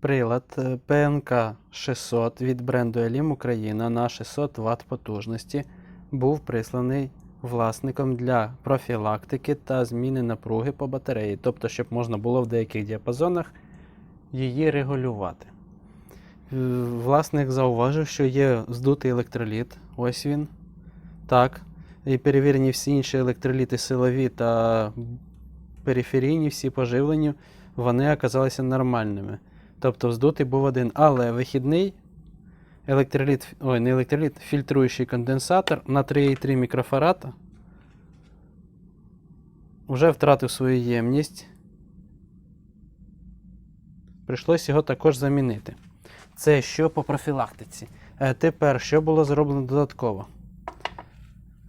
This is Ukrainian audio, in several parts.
Прилад е, ПНК 600 від бренду Elim Україна на 600 Вт потужності був присланий власником для профілактики та зміни напруги по батареї, тобто, щоб можна було в деяких діапазонах її регулювати. Е, Власник зауважив, що є здутий електроліт. Ось він. Так. І перевірені всі інші електроліти силові та периферійні, всі поживлені, вони оказалися нормальними. Тобто вздутий був один. Але вихідний електроліт, ой, не електроліт, фільтруючий конденсатор на 3,3 мікрофарада вже втратив свою ємність. Прийшлось його також замінити. Це що по профілактиці. Е, Тепер, що було зроблено додатково?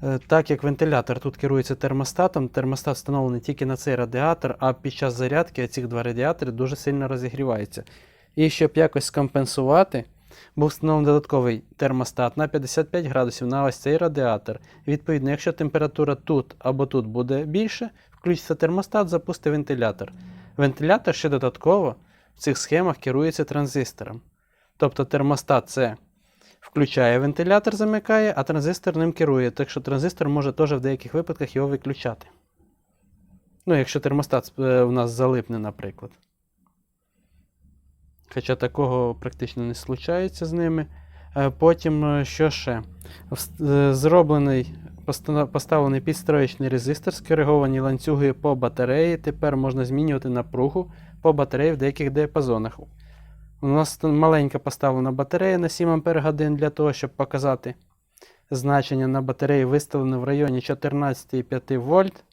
Е, Так як вентилятор тут керується термостатом, термостат встановлений тільки на цей радіатор, а під час зарядки ці два радіатори дуже сильно розігріваються. І щоб якось скомпенсувати, був встановлений додатковий термостат на 55 градусів на ось цей радіатор. Відповідно, якщо температура тут або тут буде більше, включиться термостат, запустить вентилятор. Вентилятор ще додатково в цих схемах керується транзистором. Тобто термостат це включає вентилятор, замикає, а транзистор ним керує. Так що транзистор може теж в деяких випадках його виключати. Ну, якщо термостат е, у нас залипне, наприклад. Хоча такого практично не случається з ними. Е, Потім, е, що ще? Е, Зроблений, поставлений підстроєчний резистор, скориговані ланцюги по батареї. Тепер можна змінювати напругу по батареї в деяких діапазонах. У нас маленька поставлена батарея на 7 Ах для того, щоб показати значення на батареї виставлено в районі 14,5 вольт.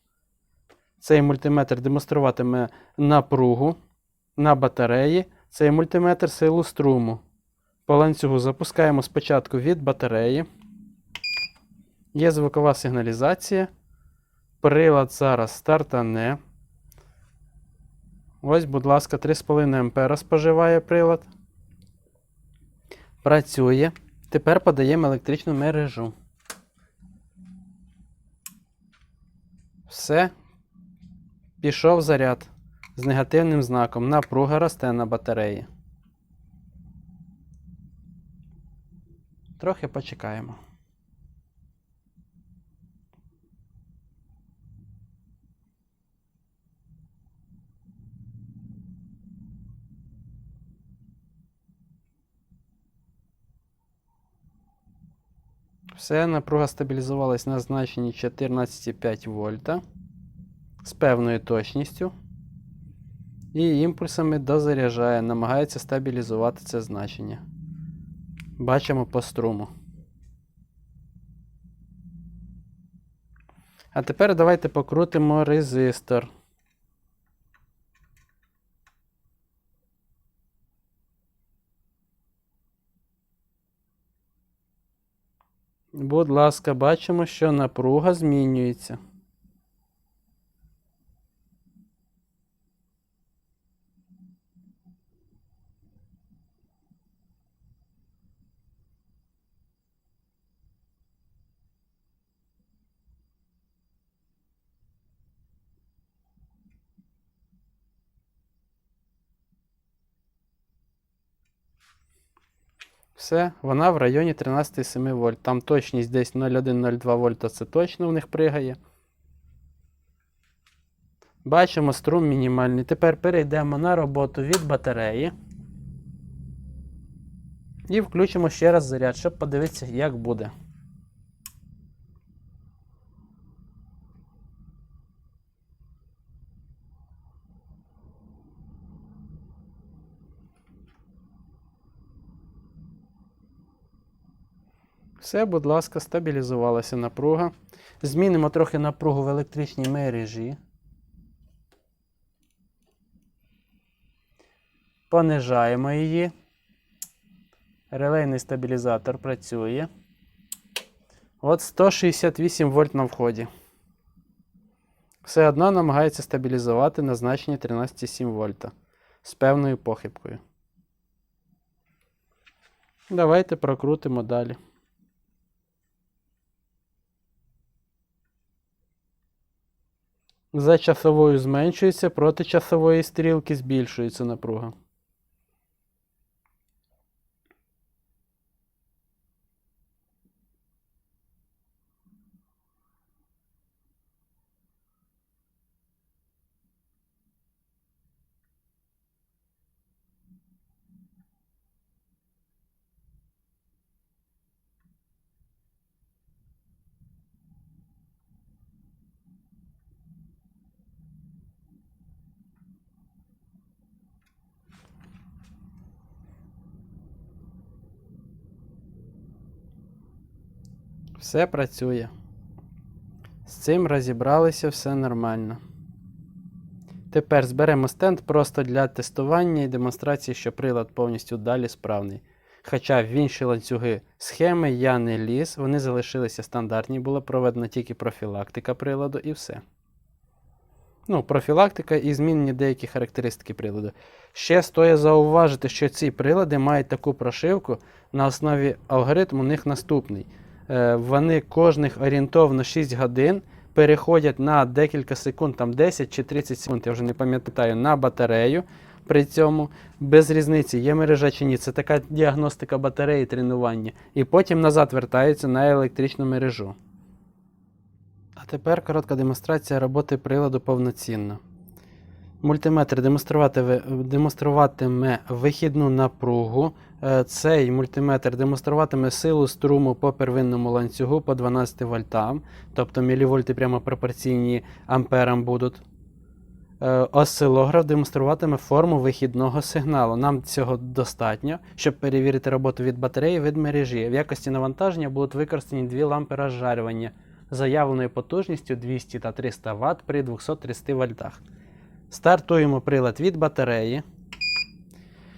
Цей мультиметр демонструватиме напругу на батареї. Цей мультиметр силу струму. По ланцюгу запускаємо спочатку від батареї. Є звукова сигналізація. Прилад зараз стартане. Ось, будь ласка, 3,5 А споживає прилад. Працює. Тепер подаємо електричну мережу. Все. Пішов заряд з негативним знаком. Напруга росте на батареї. Трохи почекаємо. Все, напруга стабілізувалась на значенні 14,5 вольта з певною точністю. І імпульсами дозаряджає, намагається стабілізувати це значення. Бачимо по струму. А тепер давайте покрутимо резистор. Будь ласка, бачимо, що напруга змінюється. Все, вона в районі 13,7 вольт. Там точність десь 0,1-0,2 вольта це точно в них пригає. Бачимо струм мінімальний. Тепер перейдемо на роботу від батареї. І включимо ще раз заряд, щоб подивитися, як буде. Все, будь ласка, стабілізувалася напруга. Змінимо трохи напругу в електричній мережі. Понижаємо її. Релейний стабілізатор працює. От 168 вольт на вході. Все одно намагається стабілізувати на значенні 13,7 вольта з певною похибкою. Давайте прокрутимо далі. За часовою зменшується, проти часової стрілки збільшується напруга. Все працює. З цим розібралися, все нормально. Тепер зберемо стенд просто для тестування і демонстрації, що прилад повністю далі справний. Хоча в інші ланцюги схеми я не ліз, вони залишилися стандартні, була проведена тільки профілактика приладу і все. Ну, профілактика і змінені деякі характеристики приладу. Ще стоїть зауважити, що ці прилади мають таку прошивку, на основі алгоритму у них наступний. Е, Вони кожних орієнтовно 6 годин переходять на декілька секунд, там 10 чи 30 секунд, я вже не пам'ятаю, на батарею. При цьому без різниці, є мережа чи ні. Це така діагностика батареї, тренування. І потім назад вертаються на електричну мережу. А тепер коротка демонстрація роботи приладу повноцінно. Мультиметр демонструватиме, вихідну напругу. Е, Цей мультиметр демонструватиме силу струму по первинному ланцюгу по 12 вольтам, тобто мілівольти прямо пропорційні амперам будуть. Е, Осцилограф демонструватиме форму вихідного сигналу. Нам цього достатньо, щоб перевірити роботу від батареї від мережі. В якості навантаження будуть використані дві лампи розжарювання заявленою потужністю 200 та 300 Вт при 230 вольтах. Стартуємо прилад від батареї.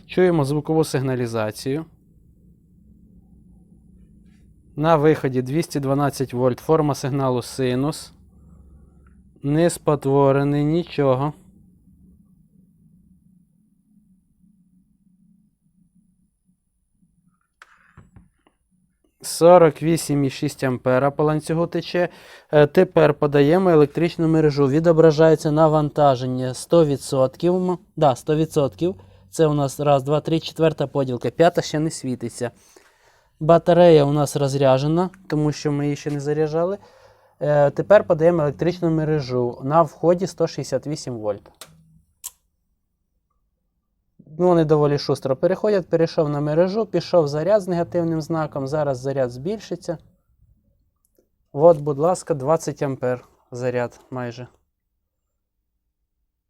Чуємо звукову сигналізацію. На виході 212 вольт. Форма сигналу синус. Не спотворений нічого. Сорок вісім і шість ампера по ланцюгу тече. Е, Тепер подаємо електричну мережу. Відображається навантаження 100%. Да, 100%. Це у нас раз, два, три, четверта поділка. П'ята ще не світиться. Батарея у нас розряджена, тому що ми її ще не заряджали. Е, Тепер подаємо електричну мережу на вході 168 вольт. Ну, Вони доволі шустро переходять. Перейшов на мережу, пішов заряд з негативним знаком. Зараз заряд збільшиться. От, будь ласка, 20 ампер заряд майже.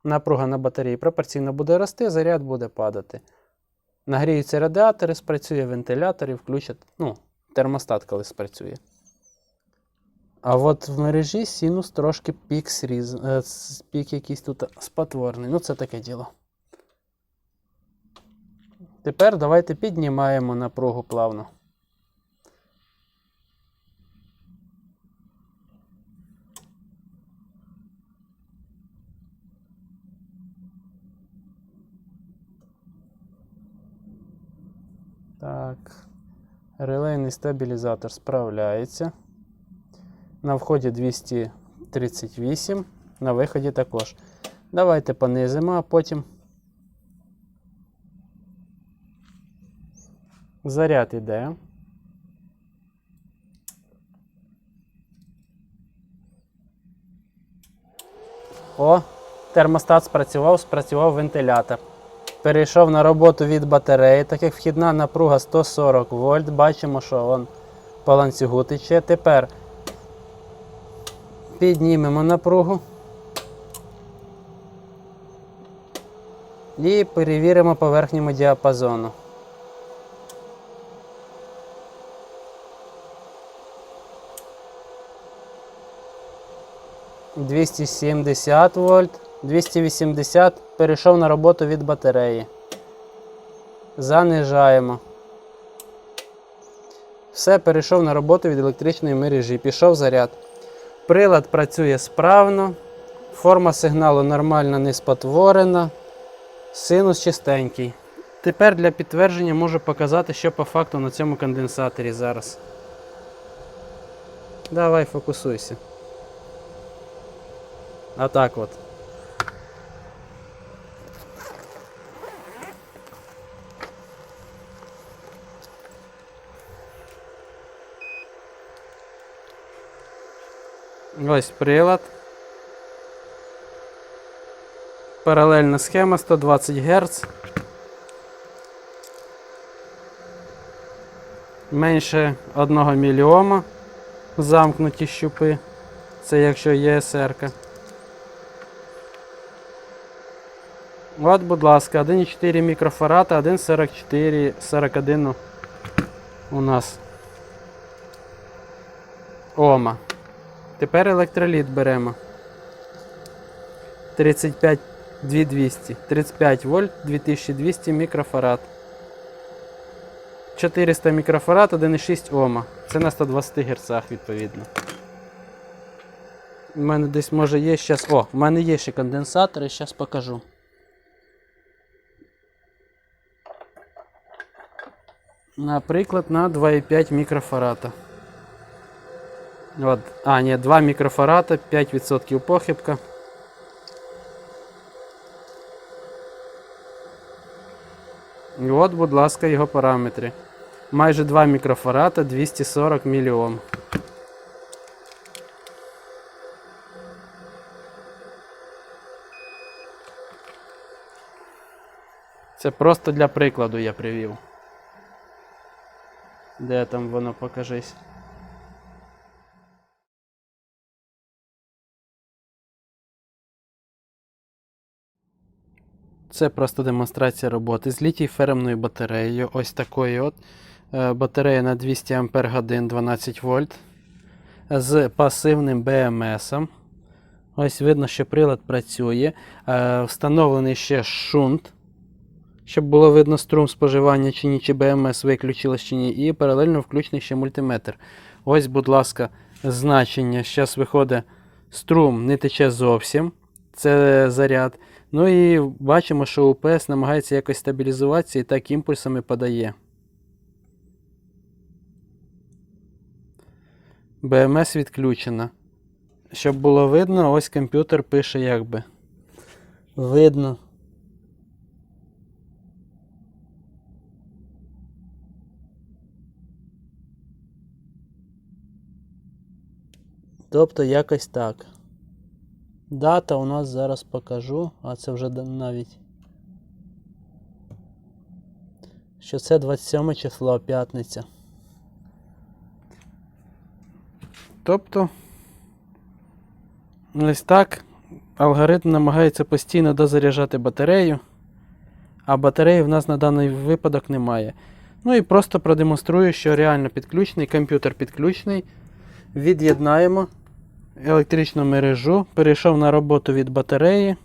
Напруга на батареї пропорційно буде рости, заряд буде падати. Нагріються радіатори, спрацює вентилятор і включать ну, термостат, коли спрацює. А от в мережі синус трошки пік сріз, е, пік якийсь тут спотворений. Ну, це таке діло. Тепер давайте піднімаємо напругу плавно. Так. Релейний стабілізатор справляється. На вході 238, на виході також. Давайте понизимо, а потім. Заряд іде. О, термостат спрацював, спрацював вентилятор. Перейшов на роботу від батареї, так як вхідна напруга 140 вольт. Бачимо, що он по ланцюгу тече. Тепер піднімемо напругу. І перевіримо по верхньому діапазону. Двісті сімдесят вольт, 280 перейшов на роботу від батареї. Занижаємо. Все, перейшов на роботу від електричної мережі. Пішов заряд. Прилад працює справно. Форма сигналу нормальна, не спотворена. Синус чистенький. Тепер для підтвердження можу показати, що по факту на цьому конденсаторі зараз. Давай фокусуйся. А так от. Ось прилад. Паралельна схема 120 Гц. Менше 1 мільйома замкнуті щупи. Це якщо є СРК. От, будь ласка, 1,4 мікрофарада, 1,44, 41 у нас. Ома. Тепер електроліт беремо. 35 2200. 35 вольт 2200 мікрофарад. 400 мікрофарад 1,6 Ома. Це на 120 Гц відповідно. У мене десь може є зараз. О, в мене є ще конденсатори, зараз покажу. Наприклад, на 2,5 мікрофарата. От. А, ні, 2 мікрофарата, 5% похибка. І от, будь ласка, його параметри. Майже 2 мікрофарата, 240 мільйон. Це просто для прикладу я привів. Де там воно покажись? Це просто демонстрація роботи з літій феремною батареєю. Ось такою от. Е, Батарея на 200 Ах 12 вольт. З пасивним БМС. Ось видно, що прилад працює. Е, Встановлений ще шунт, щоб було видно струм споживання чи ні, чи БМС виключилось чи ні. І паралельно включений ще мультиметр. Ось, будь ласка, значення. Зараз виходить струм не тече зовсім. Це заряд. Ну і бачимо, що УПС намагається якось стабілізуватися і так імпульсами подає. БМС відключена. Щоб було видно, ось комп'ютер пише якби. Видно. Тобто якось так. Дата у нас зараз покажу, а це вже навіть. Що це 27 число, п'ятниця. Тобто, ось так алгоритм намагається постійно дозаряджати батарею, а батареї в нас на даний випадок немає. Ну і просто продемонструю, що реально підключений, комп'ютер підключений. Від'єднаємо електричну мережу, перейшов на роботу від батареї.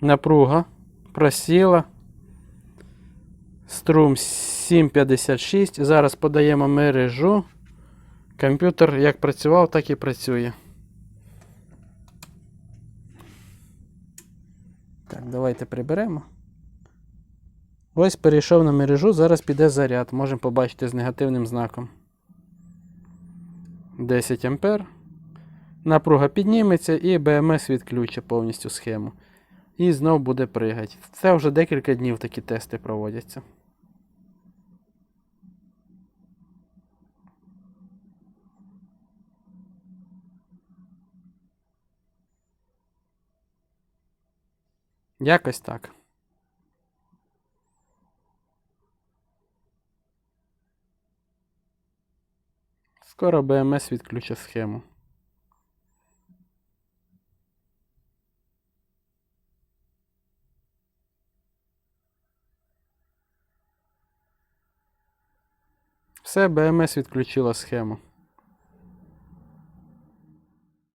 Напруга просіла. Струм 7,56. Зараз подаємо мережу. Комп'ютер як працював, так і працює. Так, давайте приберемо. Ось перейшов на мережу, зараз піде заряд. Можемо побачити з негативним знаком. 10 ампер. Напруга підніметься і БМС відключить повністю схему. І знов буде пригати. Це вже декілька днів такі тести проводяться. Якось так. Скоро БМС відключить схему. Все, БМС відключила схему.